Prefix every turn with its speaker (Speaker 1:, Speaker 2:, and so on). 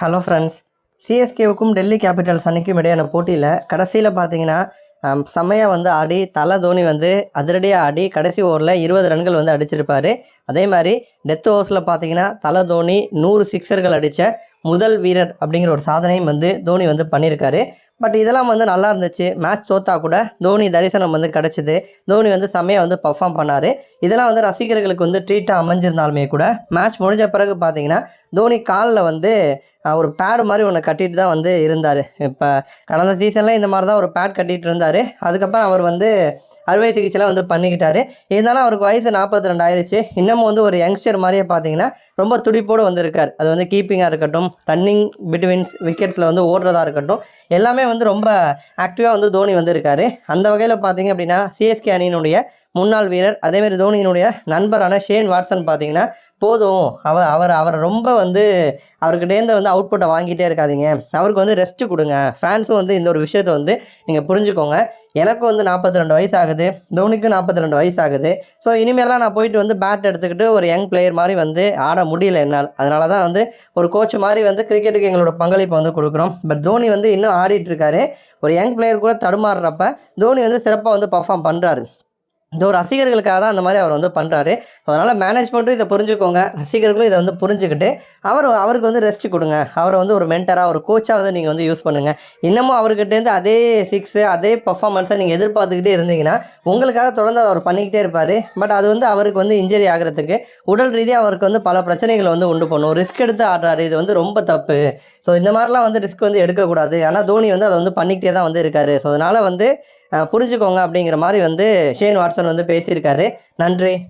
Speaker 1: Hello friends சிஎஸ்கேவுக்கும் Delhi Capitals அன்னைக்கும் இடையான போட்டியில் கடைசியில் பார்த்தீங்கன்னா செம்மையாக வந்து ஆடி தலை தோனி வந்து அதிரடியாக ஆடி கடைசி ஓவரில் இருபது ரன்கள் வந்து அடிச்சிருப்பார். அதே மாதிரி டெத் ஓவர்ஸில் பார்த்தீங்கன்னா தலை தோனி நூறு சிக்ஸர்கள் அடித்த முதல் வீரர் அப்படிங்கிற ஒரு சாதனையும் வந்து தோனி வந்து பண்ணியிருக்காரு. பட் இதெல்லாம் வந்து நல்லா இருந்துச்சு. மேட்ச் தோத்தா கூட தோனி தரிசனம் வந்து கிடச்சிது. தோனி வந்து செம்மையாக வந்து பர்ஃபார்ம் பண்ணார். இதெல்லாம் வந்து ரசிகர்களுக்கு வந்து ட்ரீட்டாக அமைஞ்சிருந்தாலுமே கூட மேட்ச் முடிஞ்ச பிறகு பார்த்தீங்கன்னா தோனி காலில் வந்து ஒரு பேடு மாதிரி ஒன்று கட்டிட்டு தான் வந்து இருந்தார். இப்போ கடந்த சீசனில் இந்த மாதிரி தான் ஒரு பேட் கட்டிகிட்டு இருந்தார். அதுக்கப்புறம் அவர் வந்து அறுவை சிகிச்சைலாம் வந்து பண்ணிக்கிட்டாரு. இருந்தாலும் அவருக்கு வயசு நாற்பத்தி ரெண்டு ஆயிடுச்சு இன்னமும் வந்து ஒரு யங்ஸ்டர் மாதிரியே பார்த்தீங்கன்னா ரொம்ப துடிப்போடு வந்திருக்கார். அது வந்து கீப்பிங்காக இருக்கட்டும் ரன்னிங் பிட்வீன்ஸ் விக்கெட்ஸில் வந்து ஓடுறதா இருக்கட்டும் எல்லாமே வந்து ரொம்ப ஆக்டிவாக வந்து தோனி வந்திருக்காரு. அந்த வகையில் பார்த்தீங்க அப்படின்னா சிஎஸ்கே அணியினுடைய முன்னாள் வீரர் அதேமாரி தோனியினுடைய நண்பரான ஷேன் வாட்சன் பார்த்தீங்கன்னா போதும். அவர் அவர் அவரை ரொம்ப வந்து அவர்கிட்டேருந்து வந்து அவுட்புட்டை வாங்கிட்டே இருக்காதீங்க. அவருக்கு வந்து ரெஸ்ட் கொடுங்க. ஃபேன்ஸும் வந்து இந்த ஒரு விஷயத்தை வந்து நீங்கள் புரிஞ்சுக்கோங்க. எனக்கும் வந்து நாற்பத்தி ரெண்டு வயசு ஆகுது தோனிக்கும் நாற்பத்தி ரெண்டு வயசு ஆகுது ஸோ இனிமேலாம் நான் போயிட்டு வந்து பேட் எடுத்துக்கிட்டு ஒரு யங் பிளேயர் மாதிரி வந்து ஆட முடியல என்னால். அதனால தான் வந்து ஒரு கோச் மாதிரி வந்து கிரிக்கெட்டுக்கு எங்களோட பங்களிப்பை வந்து கொடுக்குறோம். பட் தோனி வந்து இன்னும் ஆடிட்டு இருக்காரு. ஒரு யங் பிளேயர் கூட தடுமாறுறப்ப தோனி வந்து சிறப்பாக வந்து பர்ஃபார்ம் பண்ணுறாரு இந்த ஒரு ரசிகர்களுக்காக தான் அந்த மாதிரி அவர் வந்து பண்ணுறாரு அதனால் மேனேஜ்மெண்ட்டும் இதை புரிஞ்சுக்கோங்க. ரசிகர்களும் இதை வந்து புரிஞ்சுக்கிட்டு அவர் அவருக்கு வந்து ரெஸ்ட் கொடுங்க. அவரை வந்து ஒரு மென்டராக ஒரு கோச்சாக வந்து நீங்கள் வந்து யூஸ் பண்ணுங்கள் இன்னமும் அவர்கிட்டேருந்து அதே சிக்ஸு அதே பர்ஃபாமன்ஸை நீங்கள் எதிர்பார்த்துக்கிட்டே இருந்தீங்கன்னா உங்களுக்காக தொடர்ந்து அவர் பண்ணிக்கிட்டே இருப்பார். பட் அது வந்து அவருக்கு வந்து இன்ஜரி ஆகிறதுக்கு உடல் ரீதியாக அவருக்கு வந்து பல பிரச்சனைகளை வந்து உண்டு பண்ணும். ரிஸ்க் எடுத்து ஆடுறாரு. இது வந்து ரொம்ப தப்பு. ஸோ இந்த மாதிரிலாம் வந்து ரிஸ்க் வந்து எடுக்கக்கூடாது. ஆனால் தோனி வந்து அதை வந்து பண்ணிக்கிட்டே தான் வந்து இருக்காரு. ஸோ அதனால் வந்து புரிஞ்சுக்கோங்க அப்படிங்கிற மாதிரி வந்து ஷேன் வாட்ஸ் வாட்சன் வந்து பேசியிருக்காரு. நன்றி.